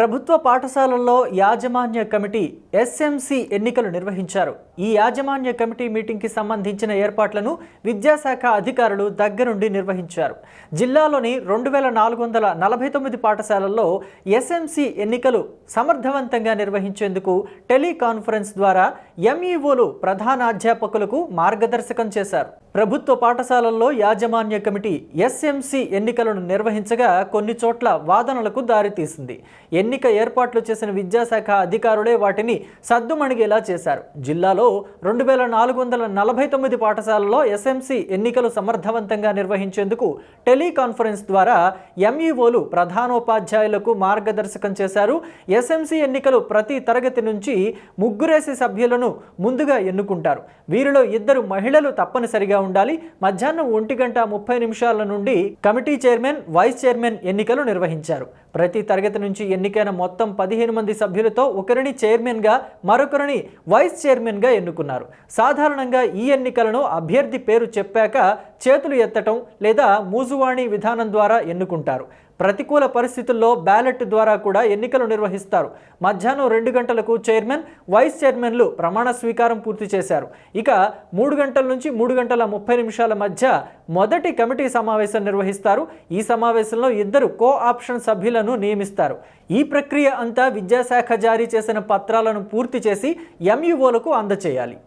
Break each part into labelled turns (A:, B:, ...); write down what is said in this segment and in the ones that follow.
A: ప్రభుత్వ పాఠశాలల్లో యాజమాన్య కమిటీ ఎస్ఎంసి ఎన్నికలు నిర్వహించారు. ఈ యాజమాన్య కమిటీ మీటింగ్కి సంబంధించిన ఏర్పాట్లను విద్యాశాఖ అధికారులు దగ్గరుండి నిర్వహించారు. జిల్లాలోని రెండు వేల నాలుగు వందల నలభై తొమ్మిది పాఠశాలల్లో ఎస్ఎంసి ఎన్నికలు సమర్థవంతంగా నిర్వహించేందుకు టెలికాన్ఫరెన్స్ ద్వారా ఎంఈఓలు ప్రధానాధ్యాపకులకు మార్గదర్శకం చేశారు. ప్రభుత్వ పాఠశాలల్లో యాజమాన్య కమిటీ ఎస్ఎంసి ఎన్నికలను నిర్వహించగా కొన్ని చోట్ల వాదనలకు దారితీసింది. ఎన్నిక ఏర్పాట్లు చేసిన విద్యాశాఖ అధికారులే వాటిని సద్దుమణిగేలా చేశారు. జిల్లాలో రెండు వేల నాలుగు వందల నలభై తొమ్మిది పాఠశాలల్లో ఎస్ఎంసి ఎన్నికలు సమర్థవంతంగా నిర్వహించేందుకు టెలికాన్ఫరెన్స్ ద్వారా ఎంఈఓలు ప్రధానోపాధ్యాయులకు మార్గదర్శకం చేశారు. ఎస్ఎంసి ఎన్నికలు ప్రతి తరగతి నుంచి ముగ్గురేసి సభ్యులను ముందుగా ఎన్నుకుంటారు. వీరిలో ఇద్దరు మహిళలు తప్పనిసరిగా ఉండాలి. మధ్యాహ్నం ఒంటి గంట ముప్పై నిమిషాల నుండి కమిటీ చైర్మన్ వైస్ చైర్మన్ ఎన్నికలు నిర్వహించారు. ప్రతి తరగతి నుంచి ఎన్నికైన మొత్తం పదిహేను మంది సభ్యులతో ఒకరిని చైర్మన్గా మరొకరిని వైస్ చైర్మన్గా ఎన్నుకున్నారు. సాధారణంగా ఈ ఎన్నికలను అభ్యర్థి పేరు చెప్పాక చేతులు ఎత్తటం లేదా మూజువాణి విధానం ద్వారా ఎన్నుకుంటారు. ప్రతికూల పరిస్థితుల్లో బ్యాలెట్ ద్వారా కూడా ఎన్నికలు నిర్వహిస్తారు. మధ్యాహ్నం రెండు గంటలకు చైర్మన్ వైస్ చైర్మన్లు ప్రమాణ స్వీకారం పూర్తి చేశారు. ఇక మూడు గంటల నుంచి మూడు గంటల ముప్పై నిమిషాల మధ్య మొదటి కమిటీ సమావేశం నిర్వహిస్తారు. ఈ సమావేశంలో ఇద్దరు కో ఆప్షన్ సభ్యులను నియమిస్తారు. ఈ ప్రక్రియ అంతా విద్యాశాఖ జారీ చేసిన పత్రాలను పూర్తి చేసి ఎంఈఓలకు అందచేయాలి.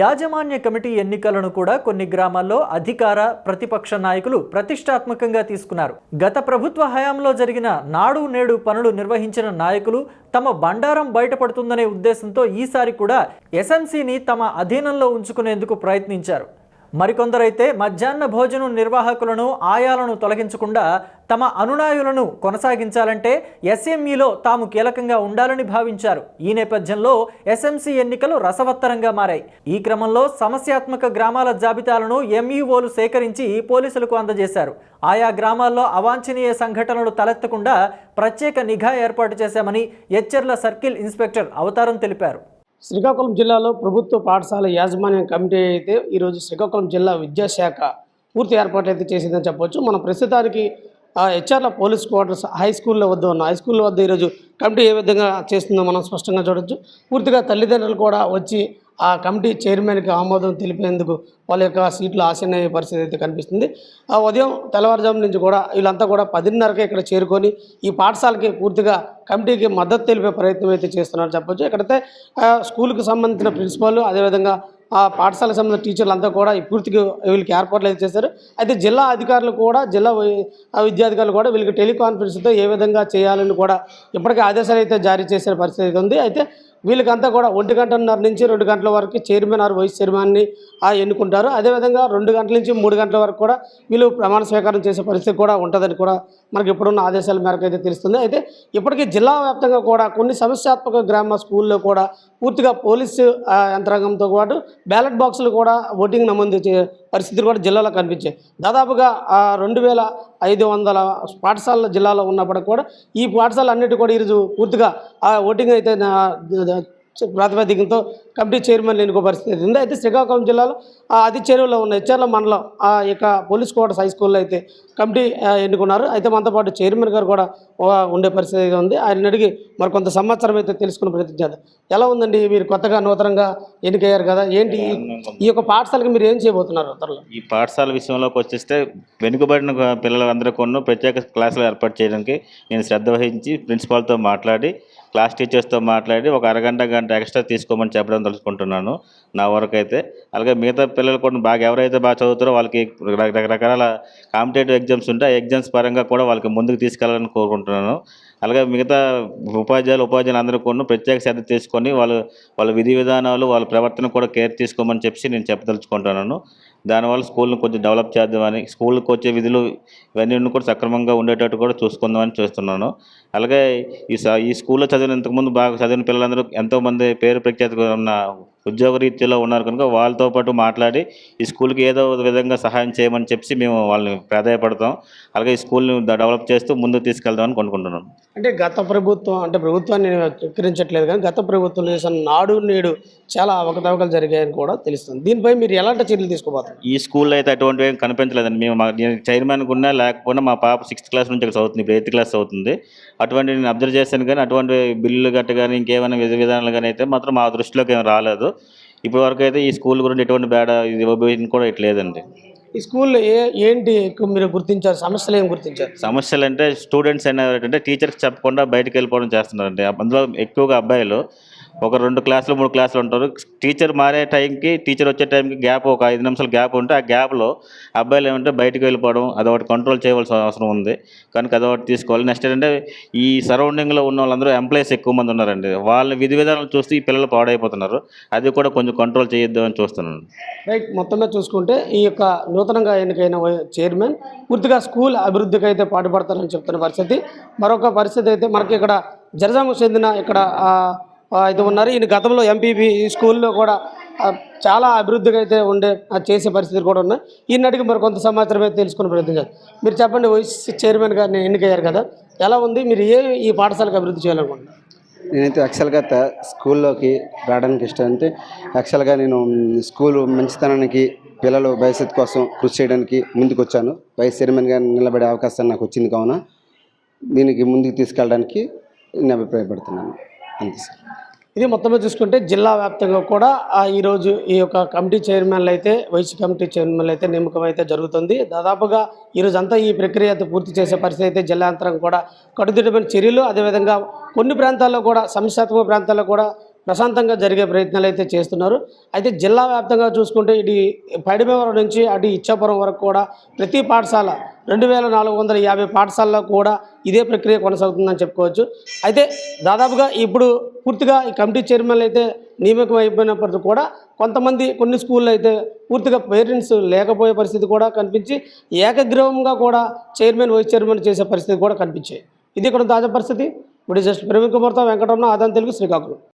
A: యాజమాన్య కమిటీ ఎన్నికలను కూడా కొన్ని గ్రామాల్లో అధికార ప్రతిపక్ష నాయకులు ప్రతిష్టాత్మకంగా తీసుకున్నారు. గత ప్రభుత్వ హయాంలో జరిగిన నాడు నేడు పనులు నిర్వహించిన నాయకులు తమ బండారం బయటపడుతుందనే ఉద్దేశంతో ఈసారి కూడా ఎస్ఎంసీని తమ అధీనంలో ఉంచుకునేందుకు ప్రయత్నించారు. మరికొందరైతే మధ్యాహ్న భోజనం నిర్వాహకులను ఆయాలను తొలగించకుండా తమ అనునాయులను కొనసాగించాలంటే ఎస్ఎంఈలో తాము కీలకంగా ఉండాలని భావించారు. ఈ నేపథ్యంలో ఎస్ఎంసీ ఎన్నికలు రసవత్తరంగా మారాయి. ఈ క్రమంలో సమస్యాత్మక గ్రామాల జాబితాలను ఎంఈఓలు సేకరించి పోలీసులకు అందజేశారు. ఆయా గ్రామాల్లో అవాంఛనీయ సంఘటనలు తలెత్తకుండా ప్రత్యేక నిఘా ఏర్పాటు చేశామని ఎచ్చెర్ల సర్కిల్ ఇన్స్పెక్టర్ అవతారం తెలిపారు.
B: శ్రీకాకుళం జిల్లాలో ప్రభుత్వ పాఠశాల యాజమాన్య కమిటీ అయితే ఈరోజు శ్రీకాకుళం జిల్లా విద్యాశాఖ పూర్తి ఏర్పాట్లు అయితే చేసిందని చెప్పొచ్చు. మనం ప్రస్తుతానికి ఆ హెచ్ఆర్ల పోలీస్ క్వార్టర్స్ హై స్కూళ్ళ వద్ద ఉన్న హై స్కూల్ వద్ద ఈరోజు కమిటీ ఏ విధంగా చేస్తుందో మనం స్పష్టంగా చూడొచ్చు. పూర్తిగా తల్లిదండ్రులు కూడా వచ్చి ఆ కమిటీ చైర్మన్కి ఆమోదం తెలిపేందుకు వాళ్ళ యొక్క సీట్లు ఆసీనయ్యే పరిస్థితి అయితే కనిపిస్తుంది. ఆ ఉదయం తెల్లవారుజాము నుంచి కూడా వీళ్ళంతా కూడా పదిన్నరకే ఇక్కడ చేరుకొని ఈ పాఠశాలకి పూర్తిగా కమిటీకి మద్దతు తెలిపే ప్రయత్నం అయితే చేస్తున్నారు చెప్పొచ్చు. ఎక్కడైతే స్కూల్కి సంబంధించిన ప్రిన్సిపాల్ అదేవిధంగా ఆ పాఠశాలకు సంబంధించిన టీచర్లు అంతా కూడా ఈ పూర్తిగా వీళ్ళకి ఏర్పాట్లు అయితే చేశారు. అయితే జిల్లా అధికారులు కూడా జిల్లా ఆ విద్యాధికారులు కూడా వీళ్ళకి టెలికాన్ఫరెన్స్తో ఏ విధంగా చేయాలని కూడా ఇప్పటికే ఆదేశాలు అయితే జారీ చేసిన పరిస్థితి అయితే ఉంది. అయితే వీళ్ళకంతా కూడా ఒంటి గంటన్నర నుంచి రెండు గంటల వరకు చైర్మన్ ఆర్ వైస్ చైర్మన్ని ఆ ఎన్నుకుంటారు. అదేవిధంగా రెండు గంటల నుంచి మూడు గంటల వరకు కూడా వీళ్ళు ప్రమాణ స్వీకారం చేసే పరిస్థితి కూడా ఉంటుందని కూడా మనకి ఇప్పుడున్న ఆదేశాల మేరకు అయితే తెలుస్తుంది. అయితే ఇప్పటికీ జిల్లా వ్యాప్తంగా కూడా కొన్ని సమస్యాత్మక గ్రామ స్కూల్లో కూడా పూర్తిగా పోలీసు యంత్రాంగంతో పాటు బ్యాలెట్ బాక్సులు కూడా ఓటింగ్ నమోదు చే పరిస్థితులు కూడా జిల్లాలో కనిపించాయి. దాదాపుగా రెండు వేల ఐదు వందల పాఠశాలల జిల్లాలో ఉన్నప్పటికి కూడా ఈ పాఠశాలలు అన్నిటి కూడా ఈరోజు పూర్తిగా ఆ ఓటింగ్ అయితే ప్రాతిపదికతో కమిటీ చైర్మన్ లేని పరిస్థితి ఉంది. అయితే శ్రీకాకుళం జిల్లాలో ఆ చెరువులో ఉన్న హెచ్ఆర్ల మండలం ఆ యొక్క పోలీస్ క్వార్టర్స్ హై స్కూల్లో అయితే కమిటీ ఎన్నుకున్నారు. అయితే మనతో పాటు చైర్మన్ గారు కూడా ఉండే పరిస్థితి అయితే ఉంది. ఆయన అడిగి మరి కొంత సంవత్సరం అయితే తెలుసుకుని ప్రయత్నం చేద్దాం ఎలా ఉందండి? మీరు కొత్తగా నూతనంగా ఎన్నికయ్యారు కదా ఏంటి ఈ- యొక్క పాఠశాలకి మీరు ఏం చేయబోతున్నారు త్వరలో?
C: ఈ పాఠశాల విషయంలోకి వచ్చేస్తే వెనుకబడిన పిల్లలందరూ కొన్ని ప్రత్యేక క్లాసులు ఏర్పాటు చేయడానికి నేను శ్రద్ధ వహించి ప్రిన్సిపాల్తో మాట్లాడి క్లాస్ టీచర్స్తో మాట్లాడి ఒక అరగంట గంట ఎక్స్ట్రా తీసుకోమని చెప్పడం తెలుసుకుంటున్నాను నా వరకు అయితే అలాగే మిగతా పిల్లలు కూడా బాగా ఎవరైతే బాగా చదువుతారో వాళ్ళకి రక- రకరకాల కాంపిటేటివ్ ఎగ్జామ్స్ ఉంటాయి. ఆ ఎగ్జామ్స్ పరంగా కూడా వాళ్ళకి ముందుకు తీసుకెళ్ళాలని కోరుకుంటున్నాను. అలాగే మిగతా ఉపాధ్యాయులు ఉపాధ్యాయులు అందరూ కూడా ప్రత్యేక శ్రద్ధ తీసుకొని వాళ్ళు వాళ్ళ విధి విధానాలు వాళ్ళ ప్రవర్తన కూడా కేర్ తీసుకోమని చెప్పి నేను చెప్పదలుచుకుంటున్నాను. దానివల్ల స్కూల్ని కొంచెం డెవలప్ చేద్దామని స్కూల్కి వచ్చే విధులు ఇవన్నీ కూడా సక్రమంగా ఉండేటట్టు కూడా చూసుకుందామని చూస్తున్నాను. అలాగే ఈ స- ఈ స్కూల్లో చదివిన ఇంతకుముందు బాగా చదివిన పిల్లలందరూ ఎంతోమంది పేరు ప్రఖ్యాతి ఉన్న ఉద్యోగ రీత్యాలో ఉన్నారు కనుక వాళ్ళతో పాటు మాట్లాడి ఈ స్కూల్కి ఏదో విధంగా సహాయం చేయమని చెప్పి మేము వాళ్ళని ప్రాధాయపడతాం. అలాగే ఈ స్కూల్ని డెవలప్ చేస్తూ ముందుకు తీసుకెళ్దామని కొనుక్కుంటున్నాం.
B: అంటే గత ప్రభుత్వం అంటే ప్రభుత్వాన్ని నేను వికరించట్లేదు కానీ గత ప్రభుత్వం చేసిన నాడు నేడు చాలా అవకతవకలు జరిగాయని కూడా తెలుస్తుంది. దీనిపై మీరు ఎలాంటి చర్యలు తీసుకోబోతున్నారు?
C: ఈ స్కూల్లో అయితే అటువంటివి ఏం కనిపించలేదండి. మేము మా నేను చైర్మన్ ఉన్నా లేకపోయినా మా పాప సిక్స్త్ క్లాస్ నుంచి ఇక్కడ చదువుతుంది ఇప్పుడు ఎయిత్ క్లాస్ అవుతుంది అటువంటి నేను అబ్జర్వ్ చేశాను కానీ అటువంటి బిల్లులు గట్ట కానీ ఇంకేమైనా విధ విధానాలు కానీ అయితే మాత్రం మా దృష్టిలోకి ఏం రాలేదు. ఇప్పటి వరకు అయితే ఈ స్కూల్ గురించి ఎటువంటి బేడ ఇది ఇవ్వబోయింది కూడా ఇట్లా లేదండి.
B: ఈ స్కూల్లో ఏ ఏంటి ఎక్కువ మీరు గుర్తించారు? సమస్యలు ఏం గుర్తించారు?
C: సమస్యలు అంటే స్టూడెంట్స్ అనేటంటే టీచర్కి చెప్పకుండా బయటకు వెళ్ళిపోవడం చేస్తున్నారండి. అందులో ఎక్కువగా అబ్బాయిలు ఒక రెండు క్లాసులు మూడు క్లాసులు ఉంటారు. టీచర్ మారే టైంకి టీచర్ వచ్చే టైంకి గ్యాప్ ఒక ఐదు నిమిషాలు గ్యాప్ ఉంటే ఆ గ్యాప్లో అబ్బాయిలు ఏమంటే బయటకు వెళ్ళిపోవడం అదొకటి కంట్రోల్ చేయవలసిన అవసరం ఉంది. కనుక అదొకటి తీసుకోవాలి. నెక్స్ట్ ఏంటంటే ఈ సరౌండింగ్లో ఉన్న వాళ్ళందరూ ఎంప్లాయీస్ ఎక్కువ మంది ఉన్నారండి. వాళ్ళ విధి విధానాలు చూస్తే ఈ పిల్లలు పాడైపోతున్నారు. అది కూడా కొంచెం కంట్రోల్ చేయొద్దు అని చూస్తున్నాను.
B: రైట్ మొత్తంగా చూసుకుంటే ఈ యొక్క నూతనంగా ఎన్నికైన చైర్మన్ పూర్తిగా స్కూల్ అభివృద్ధికి అయితే పాటుపడతారని చెప్తున్న పరిస్థితి. మరొక పరిస్థితి అయితే మనకి ఇక్కడ జరజాంకు చెందిన ఇక్కడ అయితే ఇది ఉన్నారు. ఈయన గతంలో ఎంపీపీ స్కూల్లో కూడా చాలా అభివృద్ధిగా అయితే ఉండే చేసే పరిస్థితులు కూడా ఉన్నాయి. ఈనాటికి మరి కొంత సమాచారం అయితే తెలుసుకునే ప్రయత్నం మీరు చెప్పండి వైస్ చైర్మన్గా నేను ఎన్నికయ్యారు కదా ఎలా ఉంది? మీరు ఏ ఈ పాఠశాలకు అభివృద్ధి చేయాలనుకుంటున్నారు?
D: నేనైతే యాక్చువల్గా స్కూల్లోకి రావడానికి ఇష్టం. అంటే యాక్చువల్గా నేను స్కూలు స్కూల్ మంచితనానికి పిల్లలు భవిష్యత్తు కోసం కృషి చేయడానికి ముందుకు వచ్చాను వైస్ చైర్మన్గా నిలబడే అవకాశం నాకు వచ్చింది కావున దీనికి ముందుకు తీసుకెళ్ళడానికి నేను అభిప్రాయపడుతున్నాను. అంతే సార్.
B: ఇది మొత్తం చూసుకుంటే జిల్లా వ్యాప్తంగా కూడా ఈరోజు ఈ యొక్క కమిటీ చైర్మన్లు అయితే వైస్ కమిటీ చైర్మన్లు అయితే నియమకం అయితే జరుగుతుంది. దాదాపుగా ఈరోజు అంతా ఈ ప్రక్రియ పూర్తి చేసే పరిస్థితి అయితే జిల్లా యంత్రం కూడా కట్టుదిట్టమైన చర్యలు. అదేవిధంగా కొన్ని ప్రాంతాల్లో కూడా సమస్యాత్మక ప్రాంతాల్లో కూడా ప్రశాంతంగా జరిగే ప్రయత్నాలు అయితే చేస్తున్నారు. అయితే జిల్లా వ్యాప్తంగా చూసుకుంటే ఇది పైడిమేవరం నుంచి అటు ఇచ్చాపురం వరకు కూడా ప్రతి పాఠశాల రెండు వేల నాలుగు వందల యాభై పాఠశాలలో కూడా ఇదే ప్రక్రియ కొనసాగుతుందని చెప్పుకోవచ్చు. అయితే దాదాపుగా ఇప్పుడు పూర్తిగా ఈ కమిటీ చైర్మన్లు అయితే నియామకం అయిపోయినప్పటికీ కూడా కొంతమంది కొన్ని స్కూళ్ళు అయితే పూర్తిగా పేరెంట్స్ లేకపోయే పరిస్థితి కూడా కనిపించి ఏకగ్రీవంగా కూడా చైర్మన్ వైస్ చైర్మన్ చేసే పరిస్థితి కూడా కనిపించాయి. ఇది ఇక్కడ తాజా పరిస్థితి. ఇప్పుడు జస్ట్ ప్రవీణ్ కుమార్తో వెంకటరమణ ఆదాన్ తెలుగు శ్రీకాకుళం.